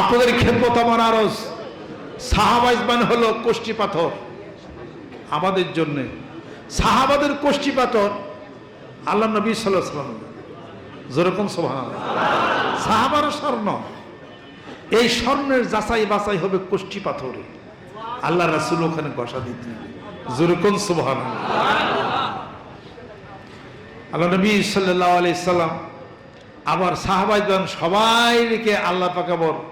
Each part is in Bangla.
আপনাদের খেদমত আমার আরজ। সাহাবাইজ মানে হলো কোষ্ঠী পাথর। আমাদের জন্য। সাহাবাদের কোষ্ঠী পাথর আল্লাহ নবী সাল্লাম যেরকম সোহান সাহাবার স্বর্ণ। এই স্বর্ণের যাচাই বাছাই হবে কোষ্ঠী পাথরে। আল্লাহ রাসুল ওখানে বসা দিতে যেরকম সোহান আল্লাহ নবী সাল্লাহ আলি সাল্লাম আবার সাহাবাইগণ সবাইকে আল্লাহ পাকাবর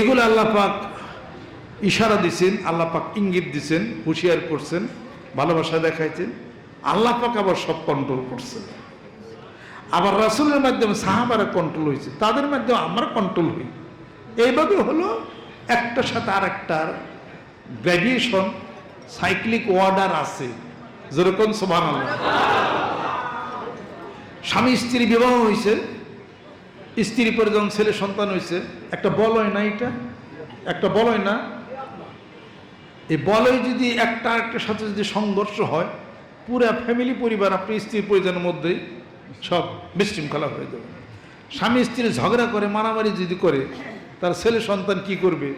এগুলো আল্লাহ পাক ইশারা দিছেন, আল্লাহ পাক ইঙ্গিত দিছেন, হুঁশিয়ার করছেন, ভালোবাসা দেখাইছেন। আল্লাহ পাক আবার সব কন্ট্রোল করছেন। আবার রাসুলের মাধ্যমে সাহাবারা কন্ট্রোল হয়েছে তাদের মাধ্যমে আমরা কন্ট্রোল হই। এইভাবে হলো একটার সাথে আর একটার গ্র্যাজুয়েশন সাইক্লিক ওয়ার্ডার আছে। যেরকম সোভান স্বামী স্ত্রী বিবাহ হয়েছে স্ত্রী পরে যখন ছেলে সন্তান হয়েছে একটা বলয় না এটা? একটা বলয় না? এই বলয় যদি একটা একটার সাথে যদি সংঘর্ষ হয়, পুরা ফ্যামিলি পরিবার, আপনি স্ত্রী পরিজনের মধ্যেই সব বিশৃঙ্খলা হয়ে যাবে। স্বামী স্ত্রী ঝগড়া করে, মারামারি যদি করে, তার ছেলে সন্তান কি করবে?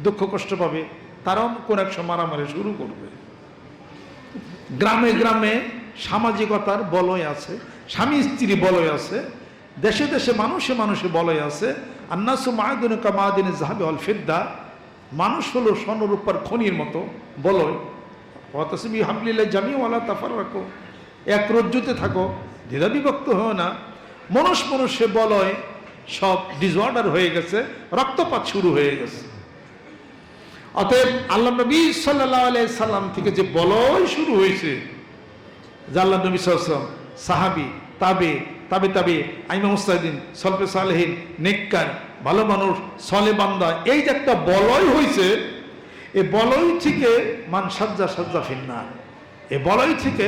দুঃখ কষ্ট পাবে। তারাও কোন এক সময় মারামারি শুরু করবে। গ্রামে গ্রামে সামাজিকতার বলয় আছে, স্বামী স্ত্রী বলয় আছে। দেশে দেশে মানুষে মানুষে বলয় আছে, আন্নাসু মায়দিন কামাদিন জাহাবে অল ফিদ্দা। মানুষ হলো স্বর্ণরূপার খনির মতো বলয়। অতসবি হাবলিল্লাহ জামিওয়ালা তাফার রাখো এক রজ্জুতে থাকো দ্বিধা বিভক্ত হয় না। মনুষ মনুষ্যে বলয়, সব ডিসঅর্ডার হয়ে গেছে, রক্তপাত শুরু হয়ে গেছে। অতএব আল্লাহ নবী সাল্লাহ সাল্লাম থেকে যে বলয় শুরু হয়েছে, যে আল্লাহ নবী সাল্লাম সাহাবি, তাবে তাবে তাবে আইমা মুস্তাহিদিন সলপে সালেহীন, নেককার, ভালো মানুষ, সলে বান্দা, এই যে একটা বলয় হয়েছে এ বলয় থেকে মান সাজ্জা সাজ্জা ফিন্না এ বলয় থেকে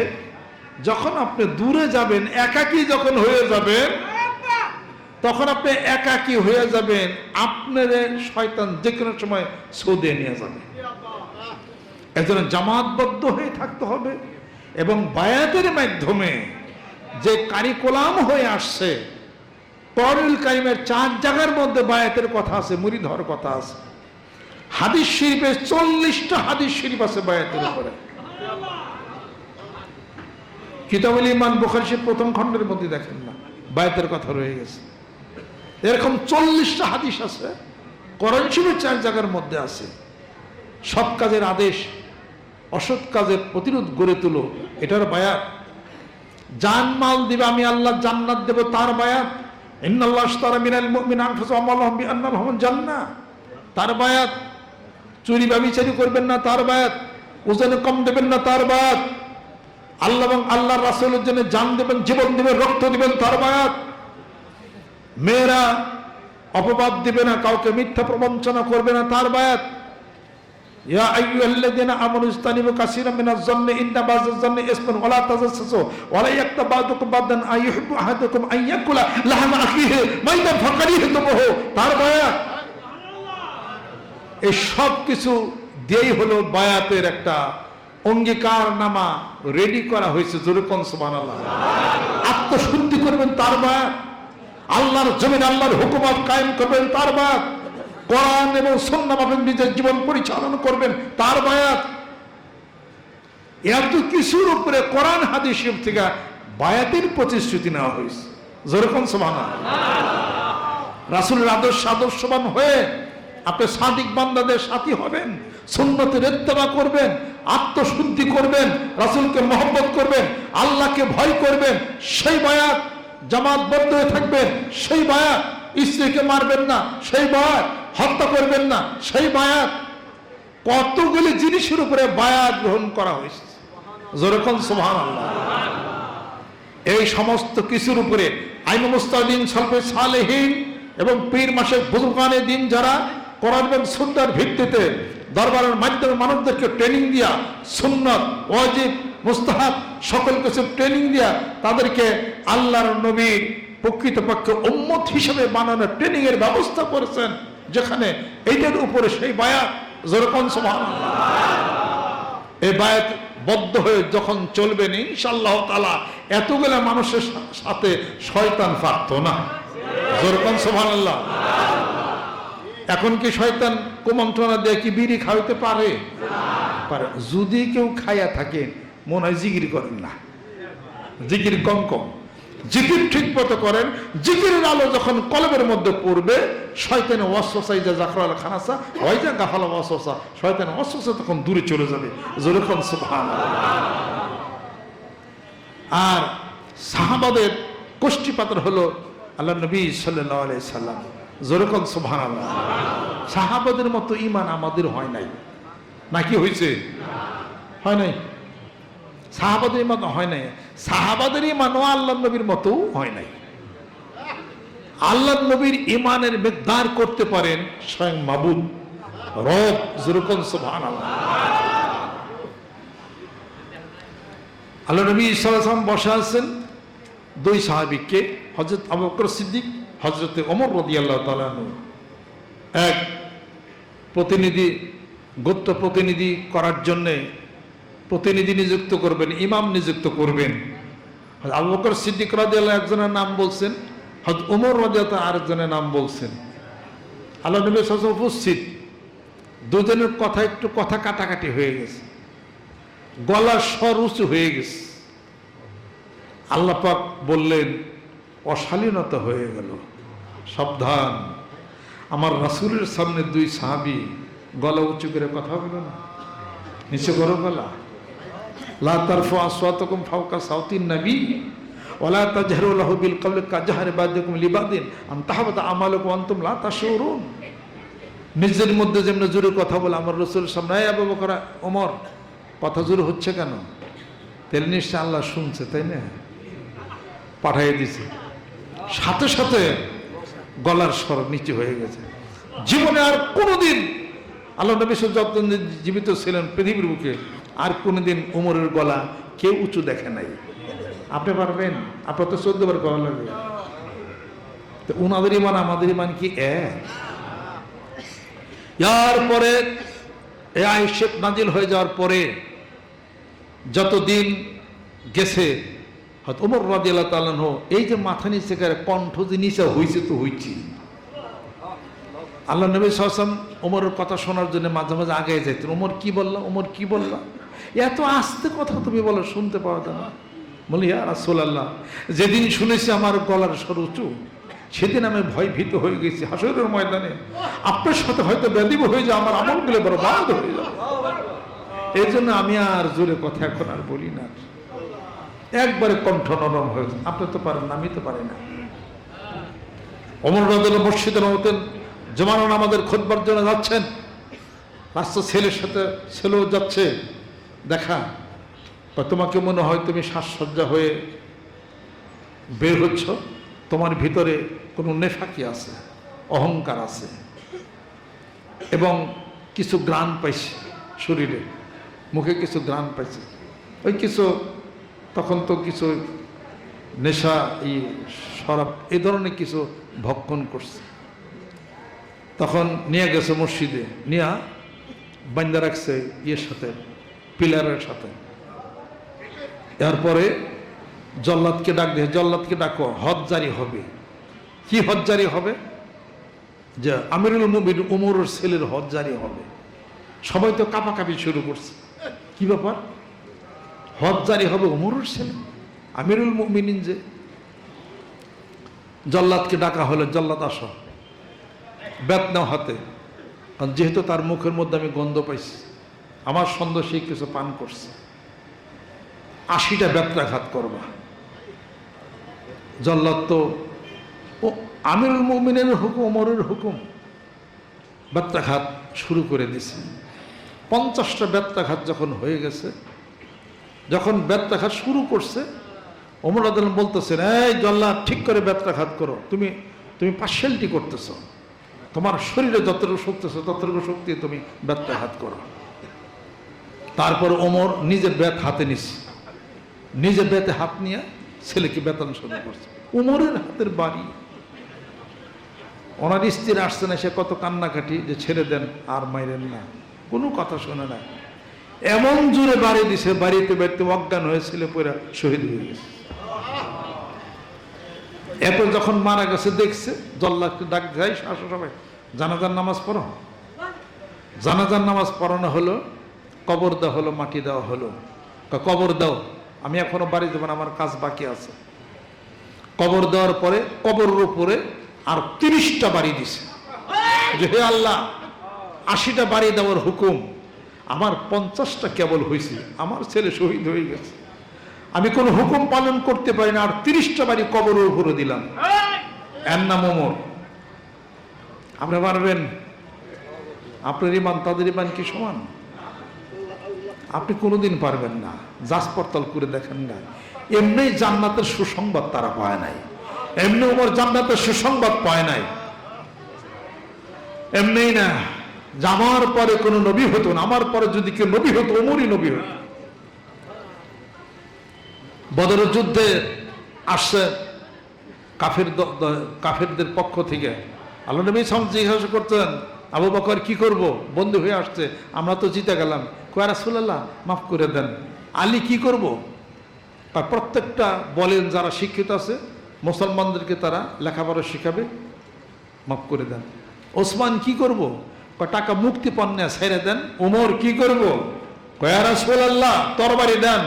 যখন আপনি দূরে যাবেন, একাকী যখন হয়ে যাবেন, তখন আপনি একাকী হয়ে যাবেন, আপনার শয়তান যে কোনো সময় সৌদে নিয়ে যাবে। একজন জামাতবদ্ধ হয়ে থাকতে হবে এবং বায়াতের মাধ্যমে যে কারিকুলাম হয়ে আসছে, তরুল কাইমের চার জায়গার মধ্যে বায়াতের কথা আছে মুড়ি ধর কথা আছে। হাদিস শরীফে চল্লিশটা হাদিস শরীফ আছে বায়াতের উপরে। ইমান প্রথম খণ্ডের মধ্যে দেখেন না, বায়াতের কথা রয়ে গেছে। এরকম চল্লিশটা হাদিস আছে করণ শরীফের চার জায়গার মধ্যে আছে। সৎ কাজের আদেশ, অসৎ কাজের প্রতিরোধ গড়ে তুলো, এটার বায়াত। জান মাল দিবে, আমি আল্লাহ জান্নাত দেব তার বায়াত। বিআন্না তার বায়াত। চুরি ব্যভিচারি করবেন না তার বায়াত। ওজনে কম দেবেন না তার বায়াত। আল্লাহ এবং আল্লাহর রাসূলের জন্য জান দেবেন, জীবন দেবেন, রক্ত দিবেন তার বায়াত। মেয়েরা অপবাদ দিবে না, কাউকে মিথ্যা প্রবঞ্চনা করবে না তার বায়াত। কিছু দিয়েই হলো বায়াতের একটা অঙ্গীকার নামা রেডি করা হয়েছে আত্মশুদ্ধি করবেন তার বায়াত আল্লাহর জমিন, আল্লাহর হুকুমত কায়েম করবেন তার বায়াত কোরআন এবং সন্না নিজের জীবন পরিচালনা করবেন, তার বায়াত। এত কিছুর উপরে কোরআন হাদিস থেকে বায়াতের প্রতিশ্রুতি নেওয়া হয়েছে। যেরকম সমানা রাসুলের আদর্শ আদর্শবান হয়ে আপনি সাদিক বান্দাদের সাথী হবেন, সুন্নতের ইত্তেবা করবেন, আত্মশুদ্ধি করবেন, রাসুলকে মহব্বত করবেন, আল্লাহকে ভয় করবেন, সেই বায়াত জামাতবদ্ধ হয়ে থাকবেন, সেই বায়াত স্ত্রীকে মারবেন না, সেই বায়াত হত্যা করবেন না। সেই বায়াত, কতগুলি জিনিসের উপরে বায়াত গ্রহণ করা হয়েছে। যেরকম সুবহান আল্লাহ এই সমস্ত কিছুর উপরে আইন মুস্তাদিন সলফে সালেহীন এবং পীর মাসে বুজুর্গানে দিন যারা কোরআন এবং সুন্দর ভিত্তিতে দরবারের মাধ্যমে মানুষদেরকে ট্রেনিং দিয়া সুন্নত, ওয়াজিব, মুস্তাহাব, সকল কিছু ট্রেনিং দিয়া তাদেরকে আল্লাহর নবীর প্রকৃতপক্ষে উম্মত হিসেবে বানানোর ট্রেনিং এর ব্যবস্থা করেছেন। যেখানে এইটার উপরে সেই বায়াত, যেরকম সমান এই বায়াত বদ্ধ হয়ে যখন চলবে চলবেন ইনশাল্লাহ তালা এতগুলা মানুষের সাথে শয়তান পারত না। যেরকম সোহান আল্লাহ এখন কি শয়তান কুমন্ত্রণা দিয়ে কি বিড়ি খাওয়াইতে পারে? পারে। যদি কেউ খাইয়া থাকে, মনে হয় জিগির করেন না। জিকির কম কম। জিকির ঠিক মতো করেন। জিকিরের আলো যখন কলবের মধ্যে পড়বে শয়তানে ওয়াসওয়াসাই যা জাখরাল খানাসা ওই যা গাফালা ওয়াসওয়াসা শয়তানে ওয়াসওয়াসা তখন দূরে চলে যাবে। যেরকম সুবহান আর সাহাবাদের কোষ্ঠীপাতর হলো আল্লাহ নবী সাল্লাল্লাহু আলাইহি সাল্লাম। যেরকম আল্লাহ সাহাবাদের মতো ইমান আমাদের হয় নাই। নাকি হয়েছে হয় নাই? সাহাবাদের মতো হয় নাই। সাহাবাদের ইমানও আল্লাহ নবীর মতো হয় নাই। আল্লাহ নবীর ইমানের মেঘদার করতে পারেন স্বয়ং মাবুদ, রব যেরকম সুবহান আল্লাহ নবী সাল্লাম বসে আছেন দুই সাহাবিককে হজরত আবু বকর সিদ্দিক হজরত ওমর রদি আল্লাহ তালানু এক প্রতিনিধি গোত্র প্রতিনিধি করার জন্যে প্রতিনিধি নিযুক্ত করবেন, ইমাম নিযুক্ত করবেন। আবু সিদ্দিক রাজি আল্লাহ একজনের নাম বলছেন হজরত উমর রাজি আরেকজনের নাম বলছেন। আল্লাহ নবী সাল্লাম উপস্থিত। দুজনের কথা একটু কথা কাটাকাটি হয়ে গেছে। গলা স্বর উঁচু হয়ে গেছে। আল্লাপাক বললেন, অশালীনতা হয়ে গেল। সাবধান। আমার রাসূলের সামনে দুই সাহাবি গলা উঁচু করে কথা বলো না? নিচে করো গলা। সাউতিন নিজের মধ্যে যেমন জোরে কথা বলে, আমার রসুলের সামনে আবু বকর, ওমর, কথা জোরে হচ্ছে কেন? তেল নিশ্চয় আল্লাহ শুনছে, তাই না? পাঠাইয়ে দিছে। সাথে সাথে গলার স্বর নিচে হয়ে গেছে। জীবনে আর কোনোদিন আল্লাহ নবী যতদিন জীবিত ছিলেন পৃথিবীর বুকে আর কোনোদিন উমরের গলা কেউ উঁচু দেখে নাই। আপনি পারবেন? আপনার তো চোদ্দ বার গলা লাগবে। তো উনাদের ইমান, আমাদের ইমান কি এক? পরে এ আইশেক নাজিল হয়ে যাওয়ার পরে যতদিন গেছে, হয়তো উমর রাজিয়াল্লাহ তালাহ এই যে মাথা নিচে কণ্ঠ যে নিচে হয়েছে তো হইছি। আল্লাহ নবী সাহসাম ওমরের কথা শোনার জন্য মাঝে মাঝে আগে যেতেন ওমর কি বললা? ওমর কি বললা? এত আস্তে কথা তুমি বলো, শুনতে পাওয়া না। বলি রাসূলুল্লাহ, যেদিন শুনেছি আমার গলার স্বর উঁচু, সেদিন আমি ভয় ভীত হয়ে গেছি হাসরের ময়দানে। আপনার সাথে হয়তো ব্যাধিব হয়ে যায় আমার আমলগুলো বড় বাদ হয়ে যাবে। এই জন্য আমি আর জোরে কথা এখন আর বলি না। একবারে কণ্ঠ নরম হয়ে। আপনি তো পারেন না, আমি তো পারি না। অমর রাজুল মসজিদে হতেন জমানান আমাদের খোদবার জন্য যাচ্ছেন। রাস্তা ছেলের সাথে ছেলেও যাচ্ছে। দেখা। বা তোমাকে মনে হয় তুমি শ্বাসসজ্জা হয়ে বের হচ্ছ, তোমার ভিতরে কোনো নেফাকি আছে? অহংকার আছে। এবং কিছু গ্রাণ পাইছে শরীরে, মুখে কিছু গ্রাণ পাইছে। ওই কিছু, তখন তো কিছু নেশা, এই শরাব এই ধরনের কিছু ভক্ষণ করছে। তখন নিয়ে গেছে মসজিদে, নিয়া বান্দা রাখছে ইয়ের সাথে। পিলারের সাথে। এরপরে জল্লাদকে ডাক দিয়ে জল্লাদকে ডাকো হজ জারি হবে। কি হজ জারি হবে? যে আমিরুল মুবিন উমরের ছেলের হজ জারি হবে। সবাই তো কাপাকাপি শুরু করছে। কি ব্যাপার? হজ জারি হবে উমরের ছেলে আমিরুল মুমিনিন যে। জল্লাদকে ডাকা হলো জল্লাদ আসো। বেতনা হাতে। কারণ যেহেতু তার মুখের মধ্যে আমি গন্ধ পাইছি। আমার সন্দেহ সে কিছু পান করছে। আশিটা ব্যত্রাঘাত করবা। জল্লাদ তো, ও আমিরুল মুমিনের হুকুম, ওমরের হুকুম। ব্যত্রাঘাত শুরু করে দিছে। পঞ্চাশটা ব্যত্রাঘাত যখন হয়ে গেছে, যখন ব্যত্রাঘাত শুরু করছে, ওমর আদালম বলতেছেন, এই জল্লা ঠিক করে ব্যত্রাঘাত করো। তুমি তুমি পার্সেলটি করতেছ। তোমার শরীরে যতটুকু শক্তি আছে, ততটুকু শক্তি তুমি ব্যত্রাঘাত করো। তারপর ওমর নিজের ব্যাত হাতে নিছে। নিজের ব্যাতে হাত নিয়ে ছেলেকে বেতন শুরু করছে। উমরের হাতের বাড়ি। ওনার স্ত্রীর আসছে না, সে কত কান্নাকাটি যে ছেড়ে দেন, আর মাইরেন না। কোনো কথা শোনে না। এমন জোরে বাড়ি দিছে, বাড়িতে বাড়িতে অজ্ঞান হয়েছিল পরে শহীদ হয়ে গেছে। এরপর যখন মারা গেছে, দেখছে জল্লাকে ডাক যাই শাশু সবাই। জানাজার নামাজ পড়ো। জানাজার নামাজ পড়ানো হলো কবর দেওয়া হলো, মাটি দেওয়া হলো। কবর দাও। আমি এখনও বাড়ি দেবো না, আমার কাজ বাকি আছে। কবর দেওয়ার পরে কবরের উপরে আর তিরিশটা বাড়ি দিছে। যে হে আল্লাহ, আশিটা বাড়ি দেওয়ার হুকুম। আমার পঞ্চাশটা কেবল হয়েছে আমার ছেলে শহীদ হয়ে গেছে। আমি কোনো হুকুম পালন করতে পারি না, আর তিরিশটা বাড়ি কবরের উপরে দিলাম। এর নাম ওমর। আপনি পারবেন? আপনার ইমান তাদের ইমান কি সমান? আপনি কোনোদিন পারবেন না। যাচ পড়তাল করে দেখেন না। এমনি জান্নাতের সুসংবাদ তারা পায় নাই। এমনি ওমর জান্নাতের সুসংবাদ পায় নাই। এমনি না যে আমার পরে কোনো নবী হতো না, আমার পরে যদি কেউ নবী হতো, ওমরই নবী হতো। বদরের যুদ্ধে আসছে কাফের কাফেরদের পক্ষ থেকে। আল্লাহ নবী সাম জিজ্ঞাসা করতেন আবু বকর কি করব? বন্ধু হয়ে আসছে। আমরা তো জিতে গেলাম। কয়া মাফ করে দেন। আলী কি করব? তার প্রত্যেকটা বলেন যারা শিক্ষিত আছে, মুসলমানদেরকে তারা লেখাপড়া শিখাবে। মাফ করে দেন। ওসমান কি করব? টাকা মুক্তি পণ্যে ছেড়ে দেন। ওমর কি করব? কয়া রাসূলুল্লাহ, তরবারি দেন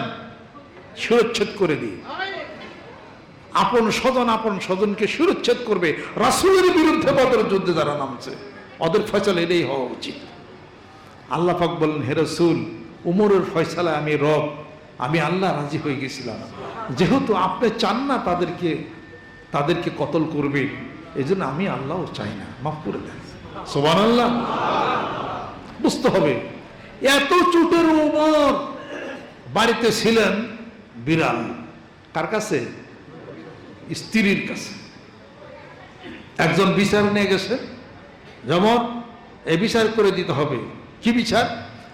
শিরোচ্ছেদ করে দিই। আপন স্বজন আপন স্বজনকে শিরোচ্ছেদ করবে। রাসূলের বিরুদ্ধে বদর যুদ্ধে যারা নামছে। ওদের ফয়সালা এটাই হওয়া উচিত। আল্লাহ পাক বলেন, হে রসুল, উমরের ফয়সালায় আমি রব, আমি আল্লাহ রাজি হয়ে গেছিলাম। যেহেতু আপনি চান না তাদেরকে তাদেরকে কতল করবেন এই জন্য আমি আল্লাহও চাই না। মাফ করে দেন। সোবান আল্লাহ বুঝতে হবে, এত চুটের উমর, বাড়িতে ছিলেন বিড়াল, কার কাছে? স্ত্রীর কাছে। একজন বিচার নিয়ে গেছে। যেমন, এ বিচার করে দিতে হবে। কি বিচার?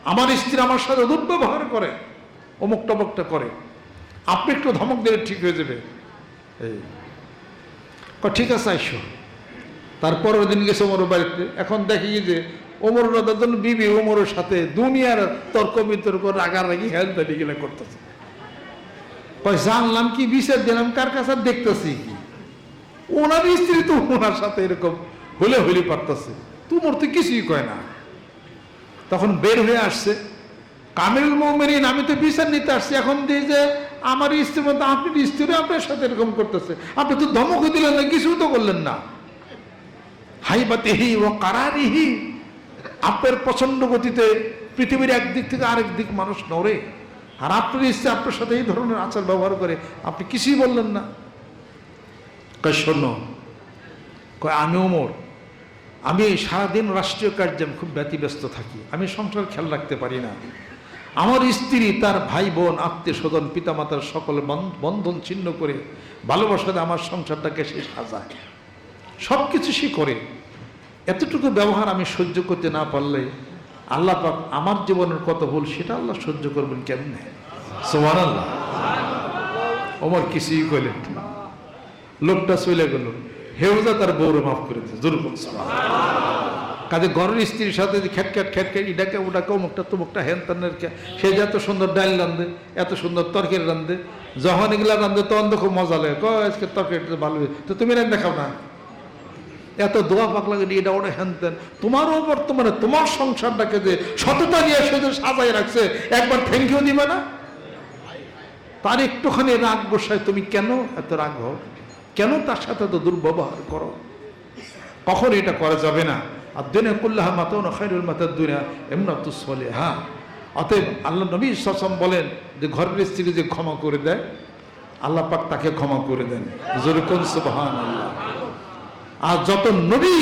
আমার স্ত্রী আমার সাথে দুর্ব্যবহার করে, অমুক টমুকটা করে। আপনি একটু ধমক দিলে ঠিক হয়ে যাবে। এই। ঠিক আছে, আইসো। তারপরের দিন গেছে ওমর বাড়িতে। এখন দেখি যে, ওমর রাজন বিবি ওমরের সাথে দুনিয়ার তর্ক বিতর্ক, রাগারাগি হেলথ গেলে করতেছে। জানলাম কি বিচার দিলাম, কার কাছে দেখতেছি কি? ওনার স্ত্রী তো ওনার সাথে এরকম হলে হলে পারতেছে। তোমার তো কিছুই কয় না। তখন বের হয়ে আসছে। কামিল মোমেরিন আমি তো বিচার নিতে আসছি। এখন দিয়ে যে আমার স্ত্রীর মধ্যে আপনি স্ত্রী আপনার সাথে এরকম করতেছে। আপনি তো ধমক দিলেন না কিছু তো করলেন না। হাই হাইবাতিহি ও কারারিহি। আপনার প্রচণ্ড গতিতে পৃথিবীর একদিক থেকে আরেক দিক মানুষ নড়ে। আর আপনার ইচ্ছে আপনার সাথে এই ধরনের আচার ব্যবহার করে, আপনি কিছুই বললেন না। কয়, শোনো, কয়, আমি ওমর আমি সারাদিন রাষ্ট্রীয় কার্যে খুব ব্যতিব্যস্ত থাকি। আমি সংসার খেয়াল রাখতে পারি না। আমার স্ত্রী, তার ভাই বোন, আত্মীয় স্বজন, পিতামাতার সকল বন- বন্ধন ছিন্ন করে ভালোবাসাতে আমার সংসারটাকে সে সাজায়। সব কিছু সে করে। এতটুকু ব্যবহার আমি সহ্য করতে না পারলে আল্লাহ পাক আমার জীবনের কত ভুল সেটা আল্লাহ সহ্য করবেন কেমনে? সোমান আল্লাহ ওমর কিছুই কইলেন না। লোকটা চলে গেল। হেউজা তার বউরে মাফ করে দিয়েছে। কাজে ঘরের স্ত্রীর সাথে যে খ্যাটখ্যাট খ্যাটখ্যাট ইডাকে ওটাকে অমুকটা তুমুকটা, হেন তেনের সে যে এত সুন্দর ডাল রান্ধে এত সুন্দর তরকারি রান্ধে যখন এগুলা রান্ধে তখন তো খুব মজা লাগে। কয়, আজকে তরকারিটা ভালো তো তুমি রান্ধে খাও না। এত দোয়া পাক লাগে এটা ওটা হ্যান তেন। তোমারও বর্তমানে, তোমার সংসারটাকে যে সততা নিয়ে সে যে সাজাই রাখছে, একবার থ্যাংক ইউ দিবে না? তার একটুখানি রাগ বসায় তুমি কেন এত রাগ হও? কেন তার সাথে তো দুর্ব্যবহার করো? কখন এটা করা যাবে না। আর দিনে কুল্লাহা মাতাও না খাইরুল মাতার দুনিয়া এমন তুসলে হ্যাঁ অতএব আল্লাহ নবী সসম বলেন যে ঘরের স্ত্রী যে ক্ষমা করে দেয়, আল্লাহ পাক তাকে ক্ষমা করে দেন। জরুকুন সুবহান আল্লাহ আর যত নবী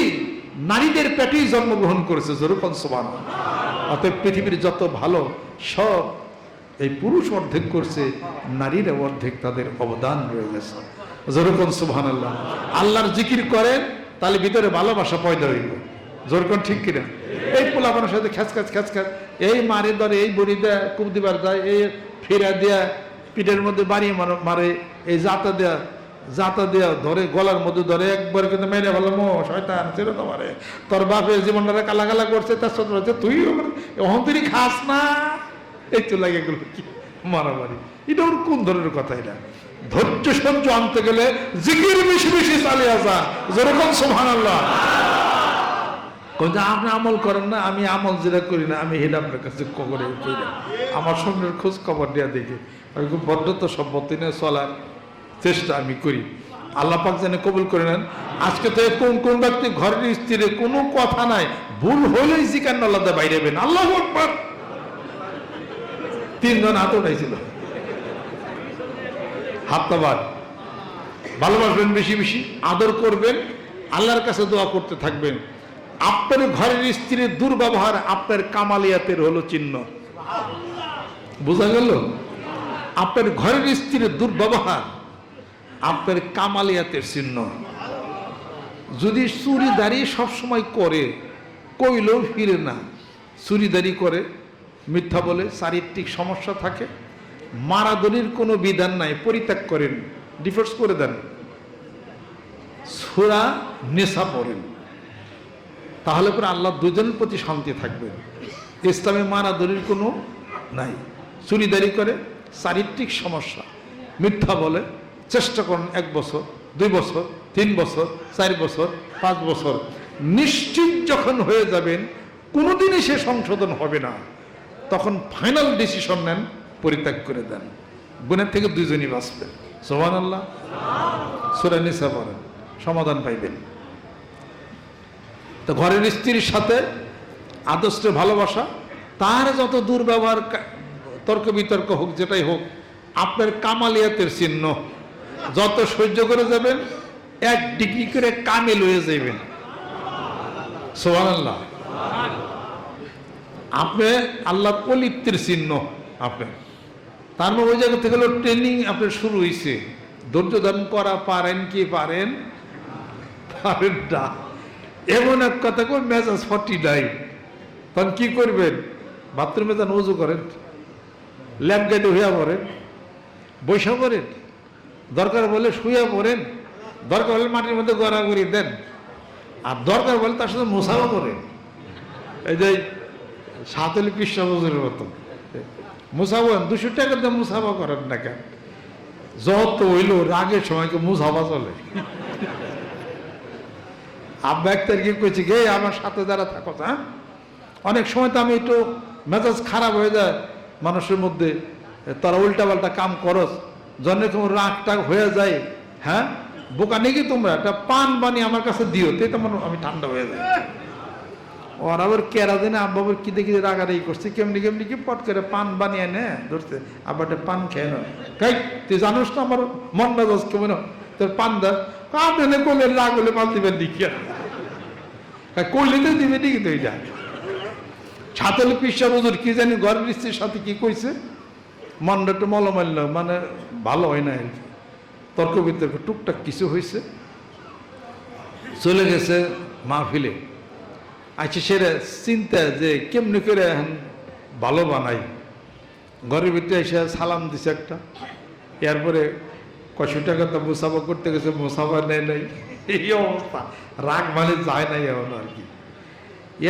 নারীদের পেটেই জন্মগ্রহণ করেছে জরুকুন সুবহান অতএব পৃথিবীর যত ভালো, সব এই পুরুষ অর্ধেক করছে, নারীরা অর্ধেক তাদের অবদান রয়ে গেছে। যেরকম সুবহান আল্লাহ আল্লাহর জিকির করেন, তাহলে ভিতরে ভালোবাসা পয়দা হইব যেরকম ঠিক কিনা? এই পোলা পোলাপানের সাথে খ্যাচ খ্যাচ খ্যাচ খ্যাচ। এই মারে ধরে, এই বড়ি দেয় কুপ দিবার যায়, এই ফিরা দেয়া, পিঠের মধ্যে বাড়িয়ে মার- এই জাতা দেয়া জাতা দেয়া ধরে, গলার মধ্যে ধরে, একবার কিন্তু মেরে ভালো মো, শয়তান ছিল তোমারে তোর বাপে জীবনটা কালা কালা করছে, তার সাথে হচ্ছে তুই অহন্তরি খাস না। এই তো লাগে এগুলো কি? মারামারি। এটা ওর কোন ধরনের কথা এটা? ধৈর্য সহ্য আনতে গেলে জিকির বেশি বেশি চালিয়ে আসা যেরকম সোহান আল্লাহ আপনি আমল করেন না, আমি আমল যেটা করি না, আমি হেটা আপনার কাছে কবরে আমার সঙ্গে খোঁজ খবর দেওয়া দেখি। আমি খুব ভদ্রতা সম্পত্তি নিয়ে চলার চেষ্টা আমি করি। আল্লাহ পাক যেন কবুল করে নেন। আজকে তো কোন কোন ব্যক্তি ঘরের স্ত্রীর কোনো কথা নাই, ভুল হলেই জিকান আল্লাহ বাইরে আল্লাহ তিনজন হাত উঠাইছিল। হাতটাবার ভালোবাসবেন বেশি বেশি, আদর করবেন, আল্লাহর কাছে দোয়া করতে থাকবেন। আপনার ঘরের স্ত্রীর দুর্ব্যবহার আপনার কামালিয়াতের হলো চিহ্ন। বোঝা গেল? আপনার ঘরের স্ত্রীর দুর্ব্যবহার আপনার কামালিয়াতের চিহ্ন। যদি চুরিদারি সবসময় করে, কইলেও ফিরে না। চুরিদারি করে, মিথ্যা বলে চারিত্রিক সমস্যা থাকে মারাদনির কোনো বিধান নাই, পরিত্যাগ করেন ডিফোর্স করে দেন। সুরা নেশা পড়েন। তাহলে পরে আল্লাহ দুজনের প্রতি শান্তি থাকবে। ইসলামে মারাদনির কোনো নাই। চুরিদারি করে, চারিত্রিক সমস্যা। মিথ্যা বলে, চেষ্টা করুন এক বছর, দুই বছর, তিন বছর, চার বছর, পাঁচ বছর। নিশ্চিত যখন হয়ে যাবেন, কোনোদিনই সে সংশোধন হবে না। তখন ফাইনাল ডিসিশন নেন পরিত্যাগ করে দেন। বোনের থেকে দুইজনই বাঁচবেন সোহান আল্লাহ সুরা নিসা পড়েন। সমাধান পাইবেন। তো ঘরের স্ত্রীর সাথে আদর্শ ভালোবাসা, তার যত দুর্ব্যবহার তর্ক বিতর্ক হোক, যেটাই হোক, আপনার কামালিয়াতের চিহ্ন। যত সহ্য করে যাবেন, এক ডিগ্রি করে কামে লয়ে যাইবেন। সোহান আল্লাহ আপনি আল্লাহ অলিপ্তির চিহ্ন আপনার তার মানে ওই জায়গা থেকে ট্রেনিং আপনার শুরু হয়েছে ধৈর্য ধারণ করা পারেন কি পারেন? পারেন না। এমন এক কথা কো মেজাজ ফর্টি নাইন তখন কি করবেন? বাথরুমে যান উজু করেন, ল্যাম্প গাইতে হইয়া পড়েন বৈশা পড়েন। দরকার বলে শুয়ে পড়েন। দরকার হলে মাটির মধ্যে গড়াগড়ি দেন। আর দরকার বলে তার সাথে মোসাও করেন। এই যে সাতলি কৃষ্ণ বজুরের মতো মুসাফা দুশো টাকা দিয়ে মুসাফা করেন না কেন? যত হইল, রাগের সময়কে মুসাফা চলে? আব্বা তারিখে কইছি, গে, আমার সাথে যারা থাকো হ্যাঁ? অনেক সময় তো আমি একটু মেজাজ খারাপ হয়ে যায়, মানুষের মধ্যে, তারা উল্টাপাল্টা কাম করস, জন্য তোমার রাগ টাগ হয়ে যায় হ্যাঁ? বোকা নাকি তোমরা? একটা পান বানিয়ে আমার কাছে দিও, তে তেমন আমি ঠান্ডা হয়ে যায়। ওর আবার কেরা দিনে আব্বা আবার কি দেখি রাগারাগি করছে, কেমনি কেমনি কি পট করে পান বানিয়ে নে ধরছে। আব্বা একটা পান খেয়ে না কাই, তুই জানোস না আমার মন মেজাজ কেমন? তোর পান দাস না করলে রাগ হলে পান দিবেন দিকে করলে তো দিবে দিকে তো এটা। ছাতল পিসা বুঝুর কি জানি ঘরের স্ত্রীর সাথে কি কইছে? মনটা একটু মলমাল্য মানে ভালো হয় না আর তর্ক বিতর্ক, টুকটাক কিছু হয়েছে চলে গেছে মাহফিলে। আচ্ছা সেটা চিন্তা যে কেমনি করে এখন ভালো বানাই? ঘরের ভিতরে এসে সালাম দিছে একটা। এরপরে কশো টাকা তো মুসাফা করতে গেছে, মুসাফা নেয় নাই। এই অবস্থা। রাগ মানে যায় নাই এমন আর কি।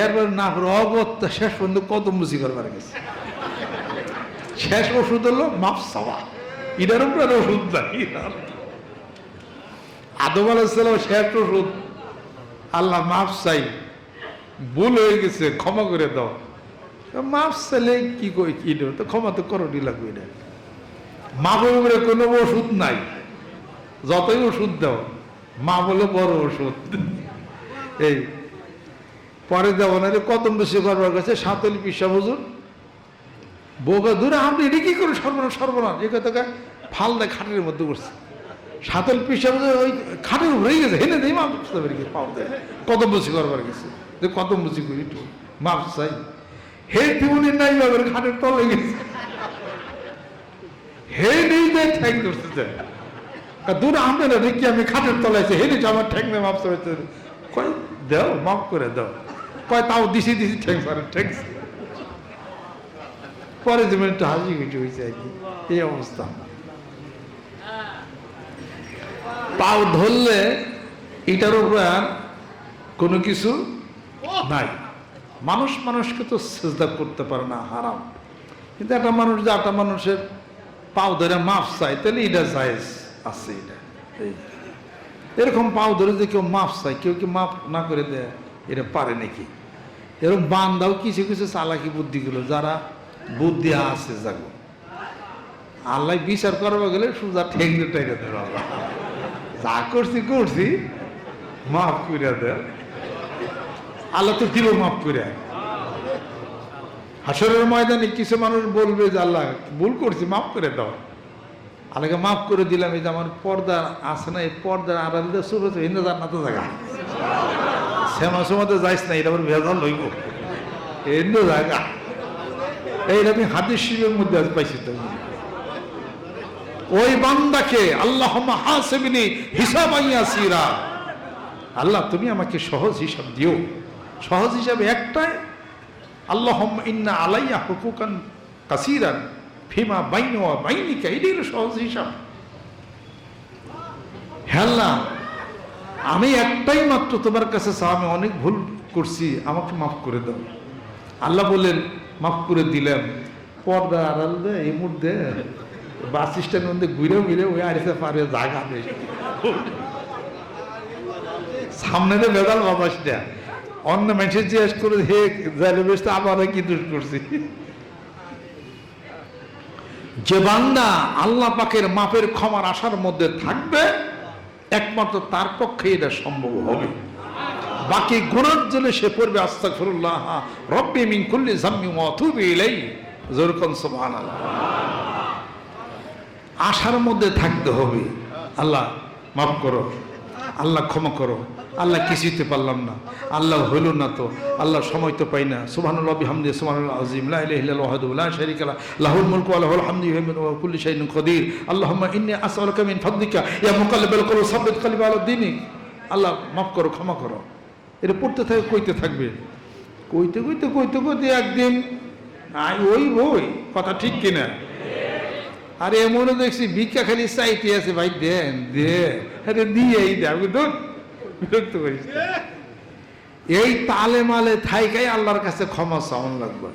এরপরে না করে অগত্যা শেষ পর্যন্ত কত মুসি করবার গেছে। শেষ ওষুধ হলো মাপ সাওয়া ইনার উপরে ওষুধ নাই। আদম আলাইসালাম শেষ ওষুধ। আল্লাহ মাফ চাই। ভুল হয়ে গেছে, ক্ষমা করে দাও। মাফ কি কই কি তো ক্ষমা তো লাগবে না। উপরে কোনো ওষুধ নাই। যতই ওষুধ দাও, মা বলে বড় ওষুধ। এই, পরে বেশি করবার কাছে সাতলি পিসা বুঝুন বউকে দূরে আপনি এটি কি করে সর্বনাশ সর্বনাশ? এই কথাকে ফাল দেয় খাটের মধ্যে বসছে। সাতল পিসা বুঝে ওই খাটের উপরেই গেছে। হেনে দেই মাপ বুঝতে পারি দেয় বেশি করবার গেছে। যে কত বেশি করি একটু মাপ চাই। হে তেমনি নাই বাবার খাটের তলে গেছে। হে নেই নিজে ঠ্যাং ধরতেছে দূর আমি না, দেখি আমি খাটের তলাইছে হে নিজে আমার ঠ্যাং দিয়ে মাপ চলেছে কয়, দাও, মাফ করে দাও। কয়, তাও দিছি দিছি, ঠ্যাং সারে ঠ্যাং পরে যেমন একটু হাসি খুশি হয়েছে আর কি। এই অবস্থা। পাও ধরলে এটার উপরে কোনো কিছু নাই। মানুষ মানুষকে তো সেজদা করতে পারে না, হারাম। কিন্তু একটা মানুষ যে একটা মানুষের পাও ধরে মাফ চায়, তাহলে এটা জায়েজ আছে এটা। এরকম পাও ধরে যে কেউ মাফ চায়, কেউ কি মাফ না করে দেয়, এটা পারে নাকি? এরকম বান্দাও কিছু কিছু চালাকি বুদ্ধিগুলো যারা বুদ্ধি আছে যাগো আল্লাহ বিচার করবে গেলে সুজা ঠেঙ্গে দেবে যা করছি করছি, মাফ করে দে আল্লাহ তো দিব মাফ করে। হাসরের ময়দানে কিছু মানুষ বলবে যে, আল্লাহ, ভুল করছি, মাফ করে দাও। আল্লাহকে মাফ করে দিলাম, এই যে আমার পর্দা আছে না, এই পর্দার আড়াল শুরু হচ্ছে হিন্দু জান্নাতে জায়গা। শ্যামা সমাতে যাইস না, এটা আবার ভেজাল লইব হিন্দু জায়গা। এইটা আমি হাদিস শিবের মধ্যে আজ পাইছি তো। ওই বান্দাকে আল্লাহ হাসেবিনি হিসাব আইয়া সিরা আল্লাহ, তুমি আমাকে সহজ হিসাব দিও। সহজ হিসাবে একটাই আল্লাহ ইন্না আলাইয়া হুকুকান কাসিরান ফিমা বাইনোয়া বাইনিকা, এটাই হলো সহজ হিসাব। হ্যাল্লা আমি একটাই মাত্র তোমার কাছে আমি অনেক ভুল করছি, আমাকে মাফ করে দাও। আল্লাহ বলেন মাফ করে দিলাম। পর্দা আড়াল দে, এই মুহূর্তে বাস স্ট্যান্ডের মধ্যে ঘুরে ঘুরে ওই আড়িতে পারে নেই। সামনে তো বেদাল বাতাসটা অন্য মানুষের জিজ্ঞেস করে, হে যাইলে বেশ তো আবার কি দোষ করছি। যে বান্দা আল্লাহ পাকের মাপের ক্ষমার আশার মধ্যে থাকবে, একমাত্র তার পক্ষে এটা সম্ভব হবে। বাকি গুণার জন্য সে পড়বে, আস্তাগফিরুল্লাহ, রব্বি কুল্লি জাম্মি ওয়া আতুবু জোরকন সুবহানাল্লাহ। আশার মধ্যে থাকতে হবে। আল্লাহ, মাফ করো। আল্লাহ ক্ষমা করো। আল্লাহ কিছুতে পারলাম না। আল্লাহ হইল না তো। আল্লাহ সময় তো পাই না। সুবহানাল্লাহ লাহুল আল্লাহুম্মা ইন্নী দীনিক আল্লাহ মাফ করো, ক্ষমা করো। এটা পড়তে থাকে, কইতে থাকবে। কইতে কইতে কইতে কইতে একদিন ওই ওই। কথা ঠিক কিনা? আর এমনও দেখছি, ভিক্ষা খালি চাইতে আছে, ভাই, দেন দে দিয়েই দে, আমি তো বিরক্ত করিস। এই তালে মালে থাইকাই আল্লাহর কাছে ক্ষমা চাওয়ান লাগবে